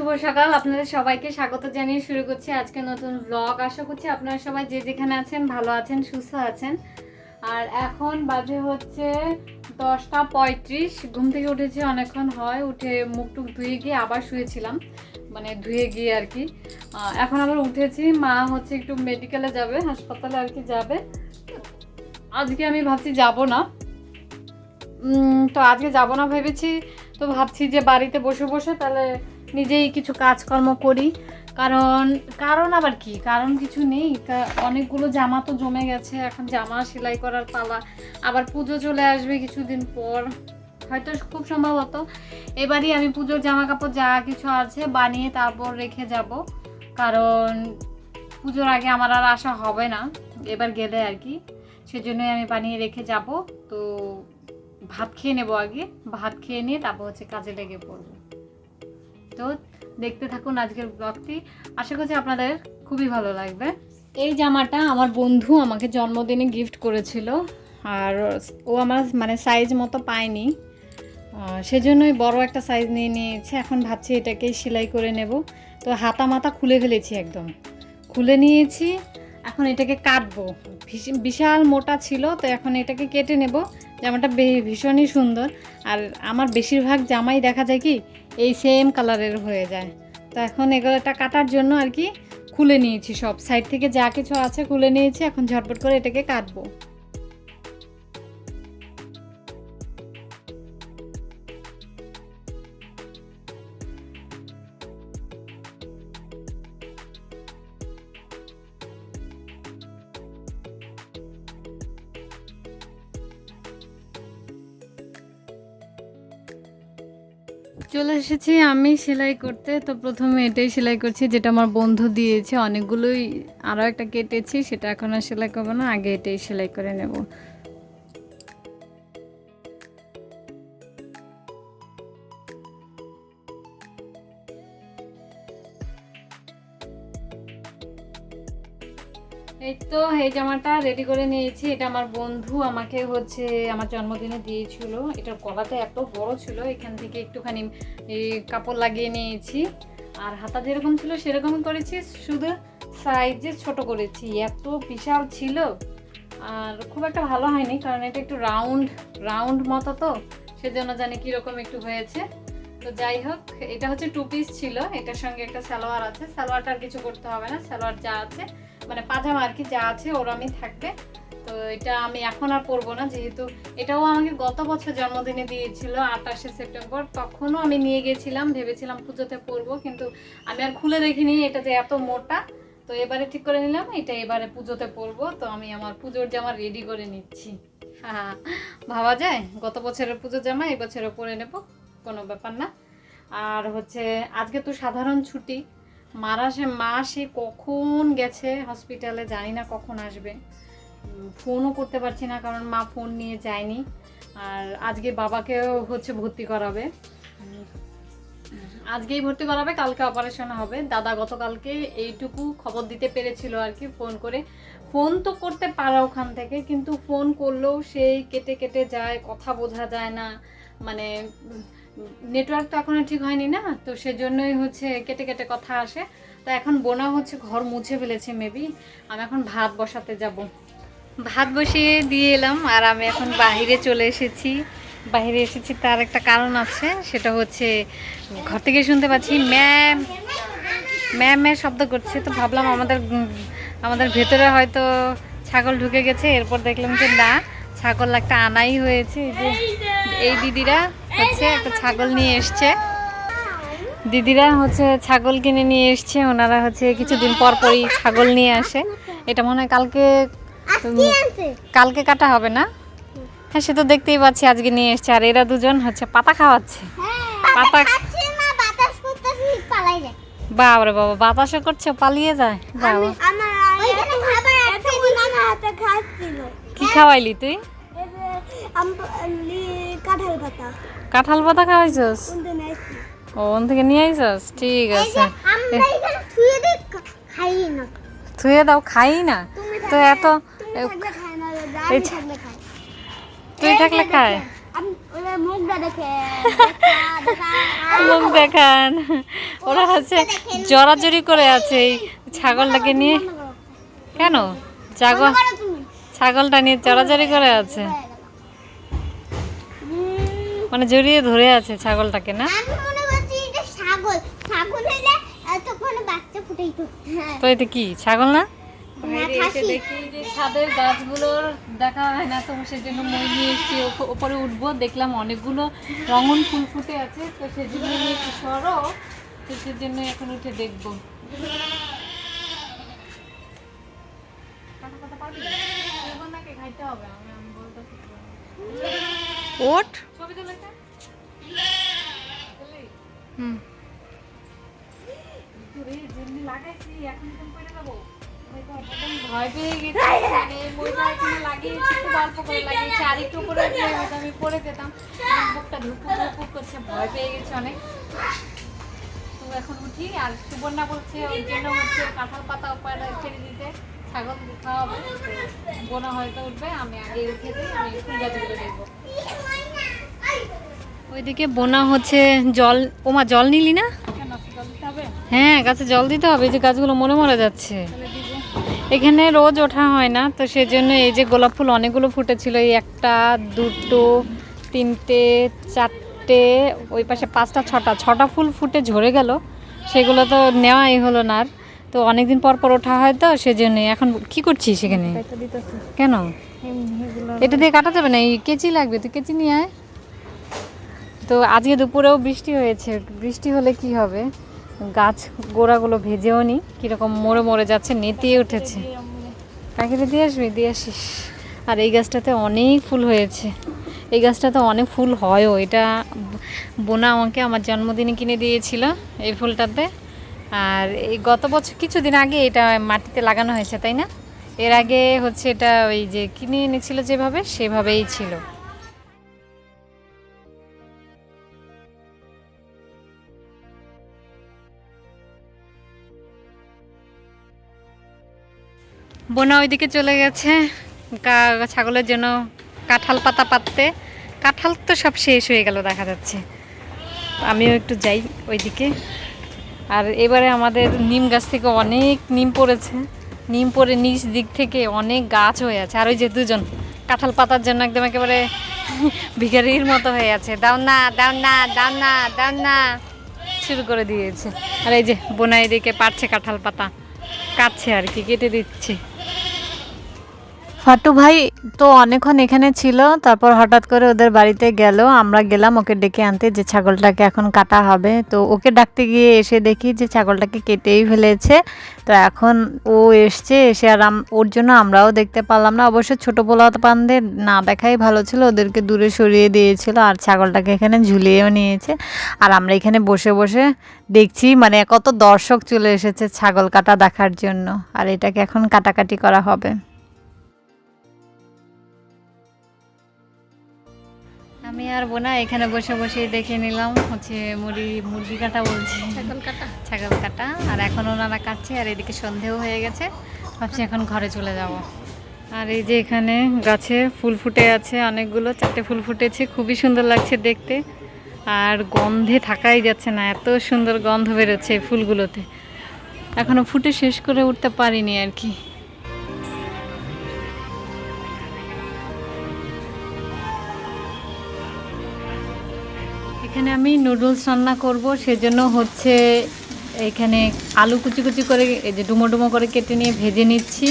শুভ সকাল। আপনাদের সবাইকে স্বাগত জানিয়ে শুরু করছি আজকে নতুন ব্লগ আশা করছি আপনারা সবাই যে যেখানে আছেন, ভালো আছেন, সুস্থ আছেন। আর এখন বাজে হচ্ছে দশটা পঁয়ত্রিশ। ঘুম থেকে উঠেছি অনেকক্ষণ হয়। উঠে মুখ টুক ধুয়ে গিয়ে আবার শুয়েছিলাম। মানে ধুয়ে গিয়ে আর কি। এখন আবার উঠেছি। মা হচ্ছে একটু মেডিকেলে যাবে, হাসপাতালে আর কি যাবে। আজকে আমি ভাবছি যাব না। তো আজকে যাব না ভেবেছি। তো ভাবছি যে বাড়িতে বসে বসে তাহলে নিজেই কিছু কাজকর্ম করি। কারণ কারণ আবার কি? কারণ কিছু নেই। অনেকগুলো জামা তো জমে গেছে। এখন জামা সেলাই করার পালা। আবার পুজো চলে আসবে কিছুদিন পর। হয়তো খুব সম্ভবত। এবারই আমি পুজোর জামা কাপড় যা কিছু আছে বানিয়ে তারপর রেখে যাব। কারণ পুজোর আগে আমার আর আসা হবে না। এবার গেলে আর কি। সেজন্যই আমি বানিয়ে রেখে যাব। তো ভাত খেয়ে নেব আগে। ভাত খেয়ে নিয়ে তারপর হচ্ছে কাজে লেগে পড়ব। তো দেখতে থাকুন আজকের ব্লগটি আশা করছি আপনাদের খুবই ভালো লাগবে। এই জামাটা আমার বন্ধু আমাকে জন্মদিনে গিফট করেছিল, আর ও আমার মানে সাইজ মতো পায়নি। সেজন্যই বড় একটা সাইজ নিয়ে নিয়েছে। এখন ভাবছি এটাকেই সেলাই করে নেব। তো হাতা মাথা খুলে ফেলেছি একদম। খুলে নিয়েছি, এখন এটাকে কাটবো। বিশাল মোটা ছিল, তো এখন এটাকে কেটে নেব। জামাটা ভীষণই সুন্দর। আর আমার বেশিরভাগ জামাই দেখা যায় কি এই সেম কালারের হয়ে যায়। তো এখন এগুলোটা কাটার জন্য আর কি খুলে নিয়েছি সব। সাইড থেকে যা কিছু আছে খুলে নিয়েছি, এখন ঝটপট করে এটাকে কাটবো। চলে এসেছি আমি সেলাই করতে। তো প্রথমে এটাই সেলাই করছি, যেটা আমার বন্ধু দিয়েছে। অনেকগুলোই আরও একটা কেটেছি, সেটা এখন আর সেলাই করব না, আগে এটাই সেলাই করে নেব। এই তো, এই জামাটা রেডি করে নিয়েছি। এটা আমার বন্ধু আমাকে হচ্ছে আমার জন্মদিনে দিয়েছিল। এটার গলাটা এত বড় ছিল, এখান থেকে একটুখানি কাপড় লাগিয়ে নিয়েছি। আর হাতা যেরকম ছিল সেরকমই করেছি, শুধু সাইজে ছোট করেছি। এত বিশাল ছিল। আর খুব একটা ভালো হয়নি, কারণ এটা একটু রাউন্ড রাউন্ড মতো তো, সেজন্য জানি কীরকম একটু হয়েছে। তো যাই হোক, এটা হচ্ছে টু পিস ছিল। এটার সঙ্গে একটা সালোয়ার আছে। সালোয়ারটা আর কিছু করতে হবে না, সালোয়ার যা আছে। মানে পাজামা আর কি যা আছে ওরমই থাকবে। তো এটা আমি এখন আর পরবো না, যেহেতু এটাও আমাকে গত বছর জন্মদিনে দিয়েছিল আঠাশে সেপ্টেম্বর, তখনও আমি নিয়ে গেছিলাম, ভেবেছিলাম পুজোতে পরবো, কিন্তু আমি আর খুলে দেখিনি এটা যে এত মোটা। তো এবারে ঠিক করে নিলাম, এটা এবারে পুজোতে পরবো, তো আমি আমার পুজোর জামা রেডি করে নিচ্ছি। হ্যাঁ ভাবা যায়? গত বছরের পুজোর জামা, এই বছরে পরে নেব, কোনো ব্যাপার না। আর হচ্ছে, আজকে তো সাধারণ ছুটি মারা সে, মা সে কখন গেছে হসপিটালে জানি না কখন আসবে। ফোনও করতে পারছি না কারণ মা ফোন নিয়ে যায়নি। আর আজকে বাবাকেও হচ্ছে ভর্তি করাবে। আজকেই ভর্তি করাবে, কালকে অপারেশন হবে। দাদা গতকালকে এইটুকু খবর দিতে পেরেছিল আর কি ফোন করে। ফোন তো করতে পারা ওখান থেকে, কিন্তু ফোন করলেও সেই কেটে কেটে যায়, কথা বোঝা যায় না। মানে নেটওয়ার্ক তো এখনও ঠিক হয়নি না, তো সেজন্যই হচ্ছে কেটে কেটে কথা আসে। তো এখন বোনা হচ্ছে ঘর মুছে ফেলেছে মেবি আমি এখন ভাত বসাতে যাব। ভাত বসিয়ে দিয়ে এলাম, আর আমি এখন বাইরে চলে এসেছি। বাইরে এসেছি, তার একটা কারণ আছে, সেটা হচ্ছে ঘর থেকে শুনতে পাচ্ছি, ম্যাম ম্যাম ম্যাম শব্দ করছে, তো ভাবলাম আমাদের আমাদের ভেতরে হয়তো ছাগল ঢুকে গেছে, এরপর দেখলাম যে না, ছাগল একটা আনাই হয়েছে যে এই দিদিরা হচ্ছে একটা ছাগল নিয়ে এসছে। দিদিরা হচ্ছে ছাগল কিনে নিয়ে এসছে, ওনারা হচ্ছে কিছুদিন পর পরই ছাগল নিয়ে আসে। এটা মনে হয় কালকে কালকে কাটা হবে না? হ্যাঁ সে তো দেখতেই পাচ্ছি আজকে নিয়ে এসছে। আর এরা দুজন হচ্ছে পাতা খাওয়াচ্ছে। পাতা বাবারে বাবা বাতাসও করছে পালিয়ে যায়। বাবা। কি খাওয়াইলি তুই? কাঁঠাল পাতা। কাঁঠাল পাতা খাওয়াইছস? ও ওন থেকে নিয়ে আইছস? ঠিক আছে। থুয়ে দাও খাই না। তো এত তুই থাকলে খায়। মুখ দেখান। ওরা হচ্ছে জড়াজড়ি করে আছে এই ছাগলটাকে নিয়ে। কেন? ছাগল ছাগলটা নিয়ে জড়াজড়ি করে আছে। মানে জড়িয়ে ধরে আছে ছাগলটাকে না? তো এটা কি? ছাগল না? না, খাসি। দেখি যে ছাদের গাছগুলোর দেখা হয় না তো সেজন্য মই নিয়ে এসেছি। ওপরে উঠবো দেখলাম অনেকগুলো রঙন ফুল ফুটে আছে তো সেজন্য নিয়ে একটু সরো তো সেজন্য এখন উঠে দেখব। খাইতে হবে আমি আমি বলতেছি তো। ছবি হুম। লাগাইছি, এখন কেমন করে যাব? ভয় পেয়ে গেছি। মানে মইটা এখানে লাগিয়েছি, খুব অল্প করে লাগিয়েছি। আর একটু উপরে হয়তো আমি পড়ে যেতাম। বুকটা করছে, ভয় পেয়ে গেছি অনেক। তো এখন উঠি আর সুবর্ণা বলছে ওর জন্য হচ্ছে কাঁঠাল পাতা ছেড়ে দিতে ছাগল খাওয়াবে বোনা হয়তো উঠবে আমি আগে উঠে দিই আমি ফুল গাছগুলো দেখব ওইদিকে বোনা হচ্ছে জল ওমা জল নিলি না কেন জল দিতে হবে হ্যাঁ গাছে জল দিতে হবে যে গাছগুলো মরে মরে যাচ্ছে এখানে রোজ ওঠা হয় না তো সেজন্য এই যে গোলাপ ফুল অনেকগুলো ফুটেছিল এই একটা দুটো তিনটে চারটে ওই পাশে পাঁচটা ছটা ছটা ফুল ফুটে ঝরে গেল সেগুলো তো নেওয়াই হলো না আর। তো অনেকদিন পর পর ওঠা হয় তো সেজন্য এখন কি করছিস সেখানে কেন? এটা দিয়ে কাটা যাবে না? এই কেচি লাগবে তুই কেচি নিয়ে আয়। তো আজকে দুপুরেও বৃষ্টি হয়েছে বৃষ্টি হলে কি হবে? গাছ গোড়াগুলো ভেজেও নি। কীরকম মরে মরে যাচ্ছে নেতিয়ে উঠেছে। কাকিরে দিয়ে আসবি দিয়ে আসিস। আর এই গাছটাতে অনেক ফুল হয়েছে। এই গাছটাতে অনেক ফুল হয়ও। এটা বোনা আমাকে আমার জন্মদিনে কিনে দিয়েছিল এই ফুলটাতে। আর এই গত বছর কিছুদিন আগে এটা মাটিতে লাগানো হয়েছে তাই না? এর আগে হচ্ছে এটা ওই যে কিনে এনেছিল যেভাবে সেভাবেই ছিল। বোনা ওইদিকে চলে গেছে। ছাগলের জন্য কাঁঠাল পাতা পাততে। কাঁঠাল তো সব শেষ হয়ে গেল দেখা যাচ্ছে। আমিও একটু যাই ওইদিকে। আর এবারে আমাদের নিম গাছ থেকে অনেক নিম পড়েছে। নিম পড়ে নিচ দিক থেকে অনেক গাছ হয়ে আছে। আর ওই যে দুজন কাঁঠাল পাতার জন্য একদম একেবারে ভিখারির মতো হয়ে আছে। দাও না দাও না দাও না দাও না। শুরু করে দিয়েছে। আর এই যে বোনাই দিকে পারছে কাঁঠাল পাতা। কাটছে আর কি, কেটে দিচ্ছে। ফাটু ভাই তো অনেকক্ষণ এখানে ছিল, তারপর হঠাৎ করে ওদের বাড়িতে গেল। আমরা গেলাম ওকে ডেকে আনতে যে ছাগলটাকে এখন কাটা হবে। তো ওকে ডাকতে গিয়ে এসে দেখি যে ছাগলটাকে কেটেই ফেলেছে। তো এখন ও এসছে, এসে আর ওর জন্য আমরাও দেখতে পারলাম না। অবশ্য ছোটো পোলা পানদের না দেখাই ভালো ছিল, ওদেরকে দূরে সরিয়ে দিয়েছিল আর ছাগলটাকে এখানে ঝুলিয়েও নিয়েছে। আর আমরা এখানে বসে বসে দেখছি মানে কত দর্শক চলে এসেছে ছাগল কাটা দেখার জন্য। আর এটাকে এখন কাটাকাটি করা হবে। আমি আর বোনা এখানে বসে বসে দেখে নিলাম হচ্ছে মুড়ি মুরগি কাটা বলছি। ছাগল কাটা? ছাগল কাটা। আর এখন ওনারা কাটছে আর এদিকে সন্ধেও হয়ে গেছে। ভাবছি এখন ঘরে চলে যাব। আর এই যে এখানে গাছে ফুল ফুটে আছে অনেকগুলো চারটে ফুল ফুটেছে খুবই সুন্দর লাগছে দেখতে। আর গন্ধে থাকাই যাচ্ছে না এত সুন্দর গন্ধ বেরোচ্ছে ফুলগুলোতে। এখনও ফুটে শেষ করে উঠতে পারিনি আর কি। এখানে আমি নুডলস রান্না করব, সেজন্য হচ্ছে এখানে আলু কুচি কুচি করে, এই যে ডুমো ডুমো করে কেটে নিয়ে ভেজে নিচ্ছি।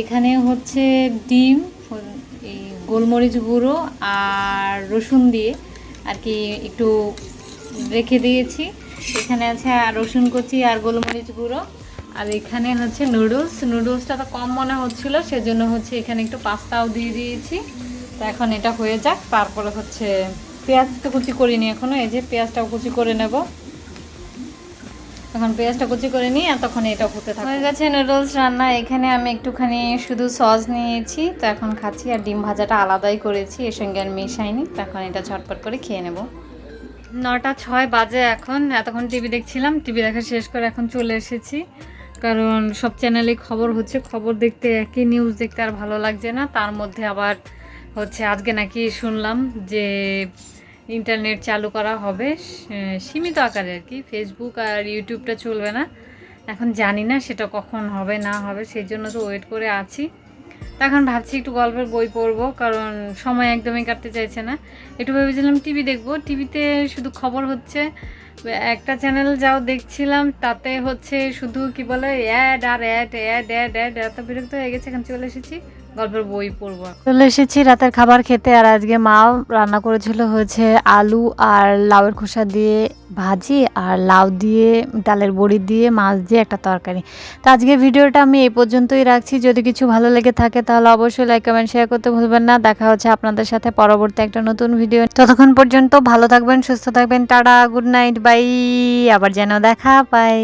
এখানে হচ্ছে ডিম, এই গোলমরিচ গুঁড়ো আর রসুন দিয়ে আর কি একটু রেখে দিয়েছি। এখানে আছে আর রসুন কুচি আর গোলমরিচ গুঁড়ো। আর এখানে হচ্ছে নুডলস নুডলসটা তো কম মনে হচ্ছিল, সেজন্য হচ্ছে এখানে একটু পাস্তাও দিয়ে দিয়েছি। তো এখন এটা হয়ে যাক, তারপরে হচ্ছে পেঁয়াজ তো কুচি করিনি এখনও এই যে পেঁয়াজটাও কুচি করে নেব। এখন পেঁয়াজটা কুচি করে নিই আর তখন এটা হতে থাকে হয়ে গেছে নুডলস রান্না এখানে আমি একটুখানি শুধু সস নিয়েছি তো এখন খাচ্ছি আর ডিম ভাজাটা আলাদাই করেছি এর সঙ্গে আর মেশাইনি তো এখন এটা ঝটপট করে খেয়ে নেব। নটা ছয় বাজে এখন এতক্ষণ টিভি দেখছিলাম টিভি দেখা শেষ করে এখন চলে এসেছি। কারণ সব চ্যানেলে খবর হচ্ছে খবর দেখতে একই নিউজ দেখতে আর ভালো লাগছে না। তার মধ্যে আবার হচ্ছে আজকে নাকি শুনলাম যে ইন্টারনেট চালু করা হবে সীমিত আকারে আর কি। ফেসবুক আর ইউটিউবটা চলবে না। এখন জানি না সেটা কখন হবে, না হবে সেই জন্য তো ওয়েট করে আছি। তা এখন ভাবছি একটু গল্পের বই পড়ব, কারণ সময় একদমই কাটতে চাইছে না। একটু ভেবেছিলাম টিভি দেখব। টিভিতে শুধু খবর হচ্ছে, একটা চ্যানেল যাও দেখছিলাম, তাতে হচ্ছে শুধু কি বলে অ্যাড আর অ্যাড অ্যাড অ্যাড অ্যাড এত বিরক্ত হয়ে গেছে, এখন চলে এসেছি। গল্পের বই পড়ব। চলে এসেছি রাতের খাবার খেতে আর আজকে মা রান্না করেছিল হচ্ছে আলু আর লাউয়ের খোসা দিয়ে ভাজি আর লাউ দিয়ে, ডালের বড়ি দিয়ে, মাছ দিয়ে একটা তরকারি। তো আজকে ভিডিওটা আমি এই পর্যন্তই রাখছি। যদি কিছু ভালো লেগে থাকে তাহলে অবশ্যই লাইক কমেন্ট শেয়ার করতে ভুলবেন না। দেখা হচ্ছে আপনাদের সাথে পরবর্তী একটা নতুন ভিডিও ততক্ষণ পর্যন্ত ভালো থাকবেন, সুস্থ থাকবেন। টাটা গুড নাইট বাই আবার যেন দেখা পাই